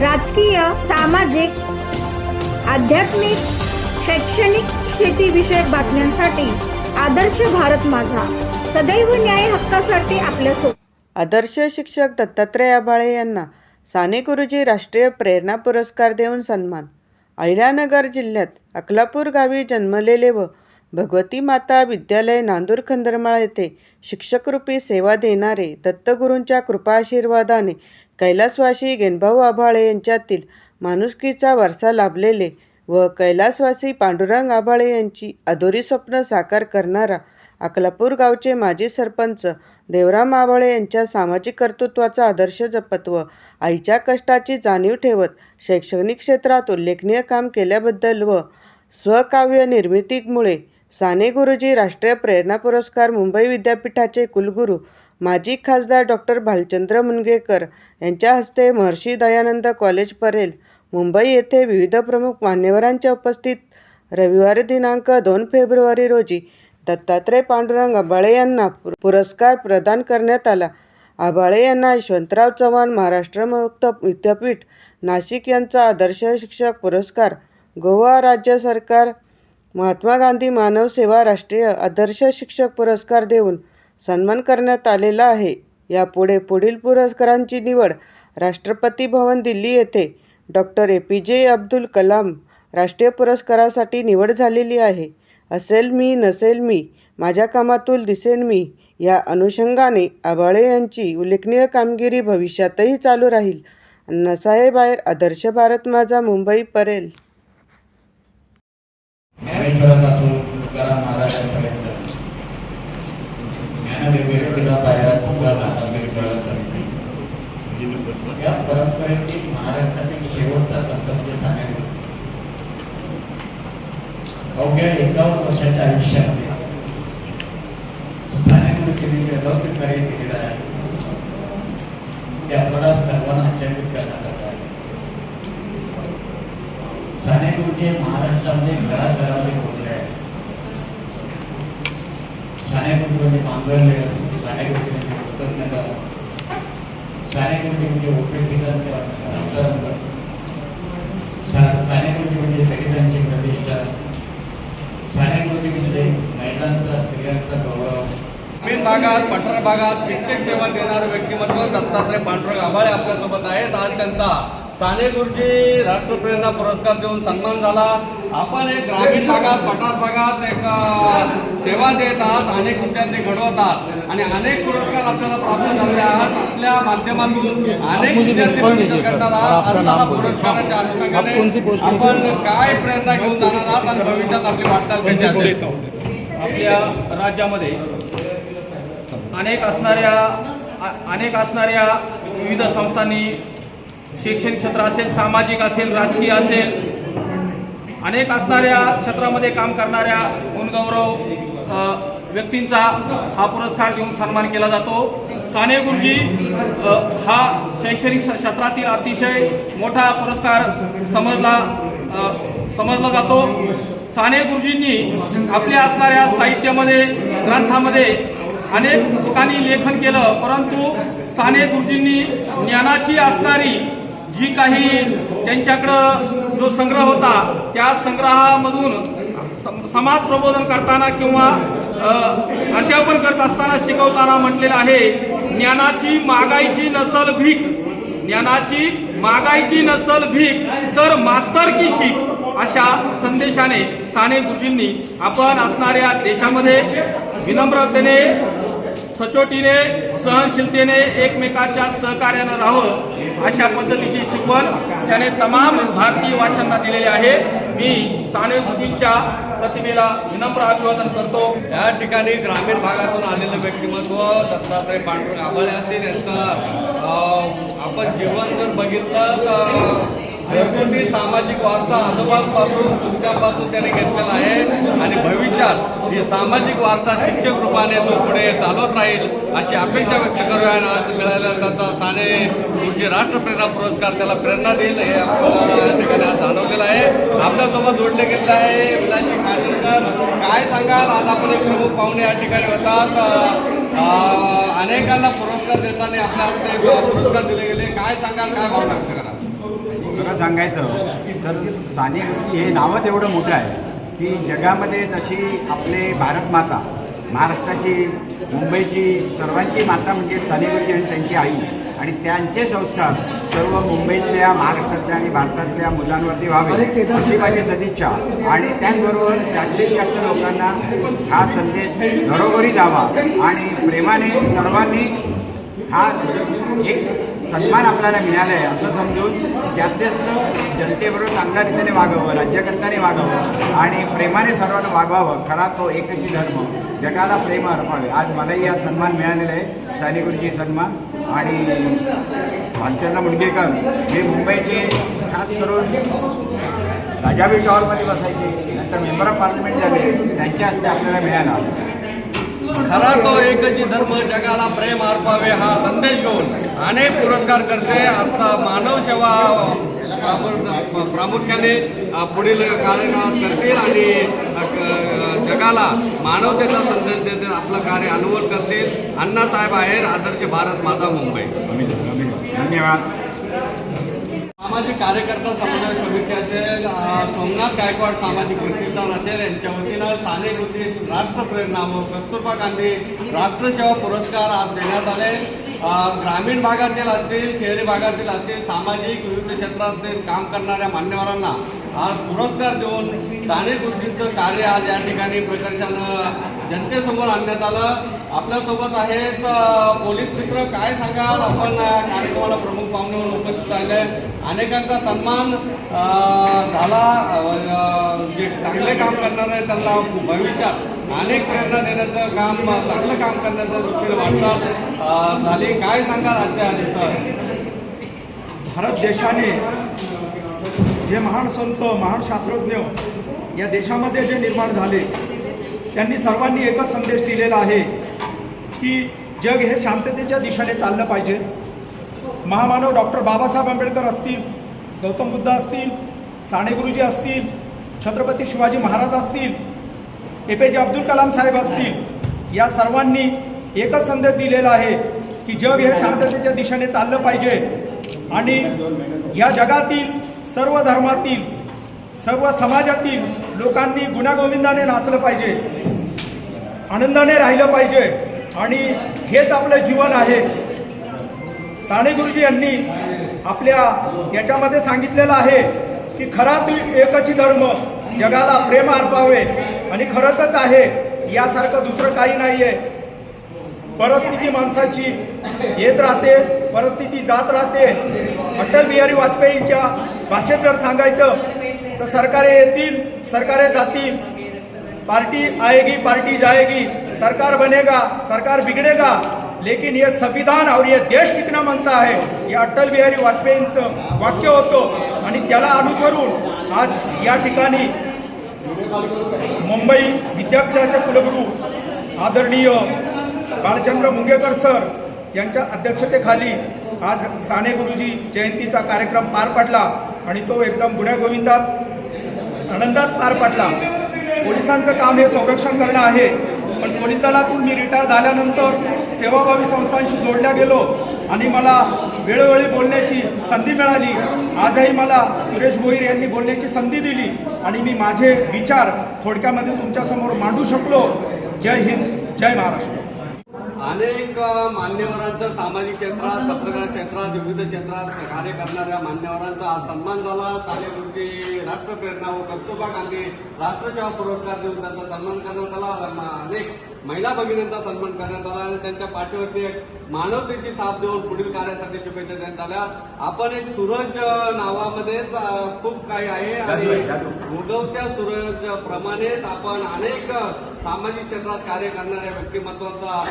राजकीय सामाजिक आध्यात्मिक शैक्षणिक शेतीविषयक बातम्यांसाठी आदर्श भारत माझा. सदैव न्याय हक्कासाठी आपल्या आदर्श शिक्षक दत्तात्रय आबाळे यांना साने गुरुजी राष्ट्रीय प्रेरणा पुरस्कार देऊन सन्मान. अहिल्यानगर जिल्ह्यात अकलापूर गावी जन्मलेले व भगवती माता विद्यालय नांदूर खंदरमाळ येथे शिक्षकरूपी सेवा देणारे दत्तगुरूंच्या कृपाशीर्वादाने कैलासवासी गेनभाऊ आभाळे यांच्यातील माणुसकीचा वारसा लाभलेले व कैलासवासी पांडुरंग आभाळे यांची अधोरी स्वप्न साकार करणारा अकलापूर गावचे माजी सरपंच देवराम आभाळे यांच्या सामाजिक कर्तृत्वाचा आदर्श जपत व आईच्या कष्टाची जाणीव ठेवत शैक्षणिक क्षेत्रात उल्लेखनीय काम केल्याबद्दल व स्वकाव्य निर्मितीमुळे साने गुरुजी राष्ट्रीय प्रेरणा पुरस्कार मुंबई विद्यापीठाचे कुलगुरू माजी खासदार डॉक्टर भालचंद्र मुनगेकर यांच्या हस्ते महर्षी दयानंद कॉलेज परेल मुंबई येथे विविध प्रमुख मान्यवरांच्या उपस्थित रविवारी दिनांक दोन फेब्रुवारी रोजी दत्तात्रय पांडुरंग आबाळे यांना पुरस्कार प्रदान करण्यात आला. आबाळे यांना यशवंतराव चव्हाण महाराष्ट्र मुक्त विद्यापीठ नाशिक यांचा आदर्श शिक्षक पुरस्कार गोवा राज्य सरकार महात्मा गांधी मानव सेवा राष्ट्रीय आदर्श शिक्षक पुरस्कार देऊन सन्मान करण्यात आलेला आहे. यापुढे पुढील पुरस्कारांची निवड राष्ट्रपती भवन दिल्ली येथे डॉक्टर ए पी जे अब्दुल कलाम राष्ट्रीय पुरस्कारासाठी निवड झालेली आहे. असेल मी नसेल मी माझ्या कामातून दिसेन मी या अनुषंगाने आबाळे यांची उल्लेखनीय कामगिरी भविष्यातही चालू राहील. नसाहेबाहेर आदर्श भारत माझा मुंबई परेल. ज्ञानदेवेने तिला पाहिला तुका महाराजांपर्यंत या परंपरेतील महाराष्ट्रातील शेवटचा संत म्हणजे सांगायला अवघ्या एकावन्न वर्षाच्या आयुष्यामध्ये स्थानिक केलेले अलौकिक कार्य केलेलं आहे ते आपल्याला सर्वांना आचरित करण्यासारखं आहे साने गुरुजी महाराष्ट्रामध्ये घराघरामध्ये पोचले आहे जाण्यापूर्वी मांजरले म्हणजे म्हणजे कृतज्ञता म्हणजे अंतरंग म्हणजे दलितांची प्रतिष्ठा. म्हणजे महिलांचा स्त्रियांचा गौरव. ग्रामीण भागात पठार भागात शिक्षक सेवा देणारं व्यक्तिमत्व दत्तात्रय पांडुरंग आभाळे आपल्यासोबत आहेत. आज त्यांचा साने गुरुजी राष्ट्रप्रेरणा पुरस्कार देऊन सन्मान झाला. आपण एक ग्रामीण भागात पठार भागात एक सेवा देत आहात अनेक विद्यार्थी घडवत आहात आणि अनेक पुरस्कार आपल्याला प्राप्त झाले आहात. आपल्या माध्यमातून अनेक विद्यार्थी करतात. आहात मला पुरस्काराच्या अनुषंगाने आपण काय प्रेरणा घेऊन जाणार आहात आणि भविष्यात आपली वाटचाल कशी असेल? आपल्या राज्यामध्ये अनेक असणाऱ्या अनेक असणाऱ्या विविध संस्थांनी शैक्षणिक क्षेत्र असेल सामाजिक असेल राजकीय असेल अनेक असणाऱ्या क्षेत्रामध्ये काम करणाऱ्या गुणगौरव व्यक्तींचा हा पुरस्कार देऊन सन्मान केला जातो. साने गुरुजी हा शैक्षणिक क्षेत्रातील अतिशय मोठा पुरस्कार समजला समजला जातो. साने गुरुजींनी आपल्या असणाऱ्या साहित्यामध्ये ग्रंथामध्ये अनेक ठिकाणी लेखन केलं परंतु साने गुरुजींनी ज्ञानाची असणारी जी काही त्यांच्याकडं जो संग्रह होता त्या संग्रहामधून समाज प्रबोधन करताना किंवा अध्यापन करत असताना शिकवताना म्हटलेलं आहे ज्ञानाची मागायची नसल भीक ज्ञानाची मागायची नसल भीक तर मास्तर की शीख अशा संदेशाने साने गुरुजींनी आपण असणाऱ्या देशामध्ये विनम्रतेने सचोटीने सहनशीलतेने एकमेकाच्या सहकार्यानं राहावं अशा पद्धतीची शिकवण त्याने तमाम भारतीय वाशांना दिलेली आहे. मी साने गुरुजींच्या प्रतिमेला विनम्र अभिवादन करतो. या ठिकाणी ग्रामीण भागातून आलेलं व्यक्तिमत्व दत्तात्रय पांडुरंग आभाळे असतील यांचं आपण जीवन जर बघितलं तर घरगुती सामाजिक वारसा आजोबांपासून तुमच्यापासून त्याने घेतलेला आहे. आणि भविष्यात ही सामाजिक वारसा शिक्षक रूपाने तो पुढे चालवत राहील अशी अपेक्षा व्यक्त करूया. आणि आज मिळालेला त्याचा साने गुरुजी राष्ट्रप्रेरणा पुरस्कार त्याला प्रेरणा देईल हे आपल्याला या ठिकाणी आज जाणवलेलं आहे. आपल्यासोबत जोडले गेलेलं आहे विलासजी खानकर काय सांगाल? आज आपण एक प्रमुख पाहुणे या ठिकाणी होतात. अनेकांना पुरस्कार देताना आपल्या पुरस्कार दिले गेले. काय सांगाल? काय भावना करा खरं सांगायचं तर साने गुरुजी हे नावच एवढं मोठं आहे की जगामध्ये जशी आपले भारत माता महाराष्ट्राची मुंबईची सर्वांची माता म्हणजे साने गुरुजी आणि त्यांची आई आणि त्यांचे संस्कार सर्व मुंबईतल्या महाराष्ट्रातल्या आणि भारतातल्या मुलांवरती व्हावे अशी माझी सदिच्छा. आणि त्याचबरोबर जास्तीत जास्त लोकांना हा संदेश घरोघरी जावा आणि प्रेमाने सर्वांनी हा एक सन्मान आपल्याला मिळाला आहे असं समजून जास्तीत जास्त जनतेबरोबर चांगल्या रीतीने वागावं राज्यकर्त्याने वागावं आणि प्रेमाने सर्वांना वागवावं. खरा तो एकची धर्म. जगाला प्रेम अर्पावे आज मलाही हा सन्मान मिळालेला आहे. साने गुरुजी सन्मान. आणि भालचंद्र मुंडगेकर. हे मुंबईचे खास करून राजावी टॉवरमध्ये बसायचे. नंतर मेंबर ऑफ पार्लमेंट झाले. त्यांच्या हस्ते आपल्याला मिळाला. खरा तो एकची धर्म जगाला प्रेम अर्पावे हा संदेश घेऊन अनेक पुरस्कार करते. आता मानव सेवा प्रामुख्याने प्रामुख्याने पुढील कार्यकाळात करतील आणि जगाला मानवतेचा संदेश देतील आपलं कार्य अनुवल करतील. अण्णासाहेब आहेर आदर्श भारत माझा मुंबई. धन्यवाद. सामाजिक कार्यकर्ता समन्वय समिती असेल सोमनाथ गायकवाड सामाजिक प्रतिष्ठान असेल यांच्या वतीनं साने गुरुजी राष्ट्रप्रेरणा कस्तुरबा गांधी राष्ट्रसेवा पुरस्कार आज देण्यात आले. ग्रामीण भागातील असतील शहरी भागातील असतील सामाजिक विविध क्षेत्रातील काम करणाऱ्या मान्यवरांना आज पुरस्कार देऊन साने गुरुजींचं कार्य आज या ठिकाणी प्रकर्षानं जनतेसमोर आणण्यात आलं. आपल्यासोबत आहेत पोलीस मित्र. काय सांगाल? आपण कार्यक्रमाला प्रमुख पाहुणे म्हणून उपस्थित राहिले अनेकांचा सन्मान झाला. जे चांगले काम करणार आहे त्यांना भविष्यात अनेक प्रेरणा देण्याचं काम चांगलं काम करण्याचं दृष्टीने वाटचाल झाली. काय सांगाल आजच्या दिवसात? भारत देशाने जे महान संत महान शास्त्रज्ञ या देशामध्ये जे निर्माण झाले त्यांनी सर्वांनी एकच संदेश दिलेला आहे की जग हे शांततेच्या दिशेने चाललं पाहिजे. महामानव डॉक्टर बाबासाहेब आंबेडकर असतील गौतम बुद्ध असतील साने गुरुजी असतील छत्रपती शिवाजी महाराज असतील ए पी जे अब्दुल कलाम साहेब असतील या सर्वांनी एकच संदेश दिलेला आहे की जग हे शांततेच्या दिशेने चाललं पाहिजे. आणि या जगातील सर्व धर्मातील सर्व समाजातील लोकांनी गुणागोविंदाने नाचलं पाहिजे आनंदाने राहिलं पाहिजे आणि हेच आपलं जीवन आहे. साने गुरुजी यांनी आपल्या याच्यामध्ये सांगितलेलं आहे की खरा तू एकची धर्म जगाला प्रेम अर्पावे आणि खरंच आहे यासारखं दुसरं काही नाही आहे परिस्थिती माणसाची येत राहते परिस्थिती जात राहते अटल बिहारी वाजपेयींच्या भाषेत जर सांगायचं तर सरकारे येतील सरकारे जातील. पार्टी आएगी पार्टी जाएगी. सरकार बनेगा सरकार बिगड़ेगा. लेकिन ये संविधान और ये देश टिकना म्हणता आहे हे अटल बिहारी वाजपेयींचं वाक्य होतं. आणि त्याला अनुसरून आज या ठिकाणी मुंबई विद्यापीठाचे कुलगुरू आदरणीय बालचंद्र मुंगेकर सर यांच्या अध्यक्षतेखाली आज साने गुरुजी जयंतीचा कार्यक्रम पार पडला आणि तो एकदम गुण्यागोविंदात आनंदात पार पडला. पोलिसांचं काम हे संरक्षण करणं आहे पण पोलीस दलातून मी रिटायर झाल्यानंतर सेवाभावी संस्थांशी जोडल्या गेलो आणि मला वेळोवेळी बोलण्याची संधी मिळाली. आजही मला सुरेश भोईर यांनी बोलण्याची संधी दिली आणि मी माझे विचार थोडक्यामध्ये तुमच्यासमोर मांडू शकलो. जय हिंद जय महाराष्ट्र. अनेक मान्यवरांचा सामाजिक क्षेत्रात पत्रकार क्षेत्रात विविध क्षेत्रात कार्य करणाऱ्या मान्यवरांचा आज सन्मान झाला. साने राष्ट्रप्रेरणा व कस्तुरबा गांधी राष्ट्रसेवा पुरस्कार देऊन त्यांचा सन्मान करण्यात आला. अनेक महिला भगिनींचा सन्मान करण्यात आला आणि त्यांच्या पाठीवरती एक मानवतेची थाप देऊन पुढील कार्यासाठी शुभेच्छा देण्यात आल्या. आपण एक सूरज नावामध्येच खूप काही आहे आणि. उगवत्या सूरज प्रमाणेच आपण अनेक सामाजिक क्षेत्रात कार्य करणाऱ्या व्यक्तिमत्वाचा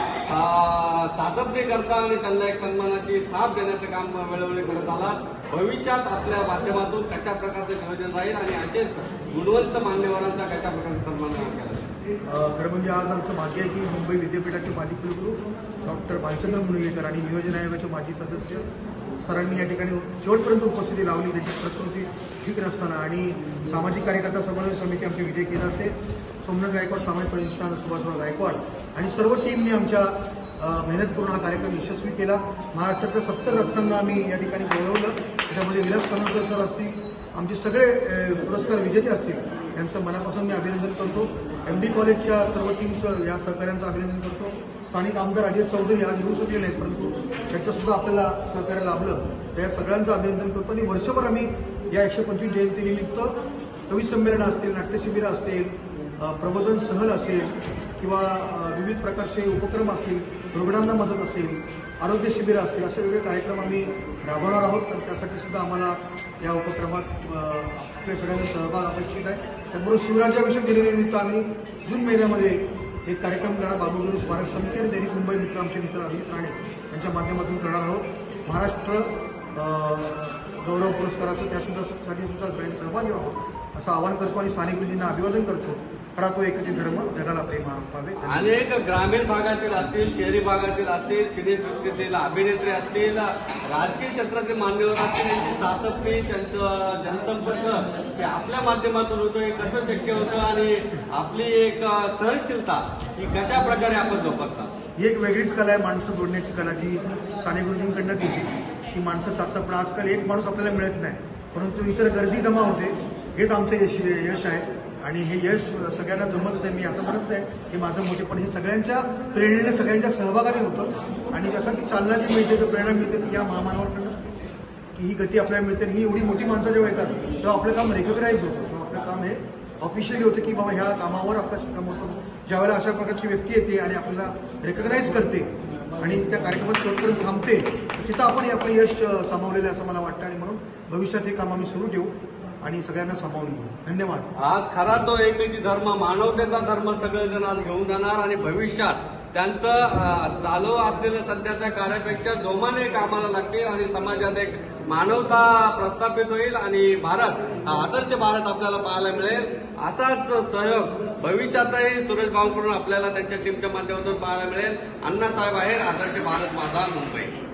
चाचपणी करता आणि त्यांना एक सन्मानाची थाप देण्याचं काम वेळोवेळी करत आला. भविष्यात आपल्या माध्यमातून कशा प्रकारचं नियोजन राहील आणि असेच गुणवंत मान्यवरांचा कशा प्रकारे सन्मान केला खरं म्हणजे आज आमचं भाग्य आहे की मुंबई विद्यापीठाचे माजी कुलगुरू डॉक्टर भालचंद्र मुनगेकर आणि नियोजन आयोगाचे माजी सदस्य सरांनी या ठिकाणी शेवटपर्यंत उपस्थिती लावली. त्यांची प्रकृती ठीक नसताना आणि सामाजिक कार्यकर्ता समन्वय समिती आमचे विजय केदासे सोमनाथ गायकवाड सामाजिक प्रतिष्ठान सुभाषराव गायकवाड आणि सर्व टीमने आमच्या मेहनत करून हा कार्यक्रम यशस्वी केला. महाराष्ट्रातल्या सत्तर रत्नांना आम्ही या ठिकाणी बोलवलं. त्याच्यामध्ये विलास कनोलकर सर असतील आमचे सगळे पुरस्कार विजेते असतील. यांचं मनापासून मी अभिनंदन करतो. एम डी कॉलेजच्या सर्व टीमचं या सहकार्यांचं अभिनंदन करतो. स्थानिक आमदार अजय चौधरी आज येऊ शकले नाहीत परंतु त्यांच्यासुद्धा आपल्याला सहकार्य लाभलं. या सगळ्यांचं अभिनंदन करतो आणि वर्षभर आम्ही या एकशे पंचवीस जयंतीनिमित्त कविसंमेलनं असतील नाट्यशिबिरं असतील प्रबोधन सहल असेल किंवा विविध प्रकारचे उपक्रम असतील रुग्णांना मदत असेल आरोग्य शिबिरं असतील असे वेगळे कार्यक्रम आम्ही राबवणार आहोत. तर त्यासाठी सुद्धा आम्हाला या उपक्रमात आपल्या सगळ्यांचा सहभाग अपेक्षित आहे. त्याचबरोबर शिवराज्याभिषेक दिनानिमित्त आम्ही जून महिन्यामध्ये एक कार्यक्रम करणार. बाबूगुरू स्मारक समिती आणि दैनिक मुंबई मित्र आमचे मित्र अभिजित राणे यांच्या माध्यमातून करणार आहोत. महाराष्ट्र गौरव पुरस्काराचं त्यासुद्धा साठी सुद्धा सगळ्यांनी सहभागी व्हावं असं आवाहन करतो आणि स्थानिक गुरुजींना अभिवादन करतो. खरा तो एकच धर्म जगाला प्रेम पावे. अनेक ग्रामीण भागातील असतील शहरी भागातील असतील सिनेसृष्टीतील अभिनेत्री असतील राजकीय क्षेत्रातील मान्यवर असतील त्यांची चाचपणी त्यांचं जनसंपर्क हे आपल्या माध्यमातून होतं हे कसं शक्य होतं आणि आपली एक सहनशीलता ही कशा प्रकारे आपण जोपासता? ही एक वेगळीच कला आहे माणसं जोडण्याची कला जी साने गुरुजींकडनं येते ती माणसं चाचपण आजकाल एक माणूस आपल्याला मिळत नाही परंतु इतर गर्दी जमा होते हेच आमचं यश यश आहे आणि हे यश सगळ्यांना जमत नाही मी असं म्हणत नाही हे माझं मोठेपण हे सगळ्यांच्या प्रेरणेने सगळ्यांच्या सहभागाने होतं आणि त्यासाठी चालना जी मिळते तर प्रेरणा मिळते ती या महामानवाकडनंच मिळते. की ही गती आपल्याला मिळते ही एवढी मोठी माणसं जेव्हा येतात तेव्हा आपलं काम रेकग्नाईज होतं. तेव्हा आपलं काम हे ऑफिशियली होतं की बाबा ह्या कामावर आपला शिक्कामोर्तब ज्यावेळेला अशा प्रकारची व्यक्ती येते आणि आपल्याला रेकग्नाईज करते आणि त्या कार्यक्रमात शेवटपर्यंत थांबते तिथं आपण आपलं यश सामावलेलं आहे असं मला वाटतं आणि म्हणून भविष्यात हे काम आम्ही सुरू ठेवू आणि सगळ्यांना सामावून घेऊ. धन्यवाद. आज खरा तो एकमेकी धर्म मानवतेचा धर्म सगळेजण आज घेऊन जाणार आणि भविष्यात त्यांचं चालू असलेलं सध्याच्या कार्यापेक्षा जोमाने कामाला लागतील आणि समाजात एक मानवता प्रस्थापित होईल आणि भारत हा आदर्श भारत आपल्याला पाहायला मिळेल. असाच सहयोग भविष्यातही सुरेश भाऊंकडून आपल्याला त्यांच्या टीमच्या माध्यमातून पाहायला मिळेल. अण्णासाहेब आहेर आदर्श भारत माझा मुंबई.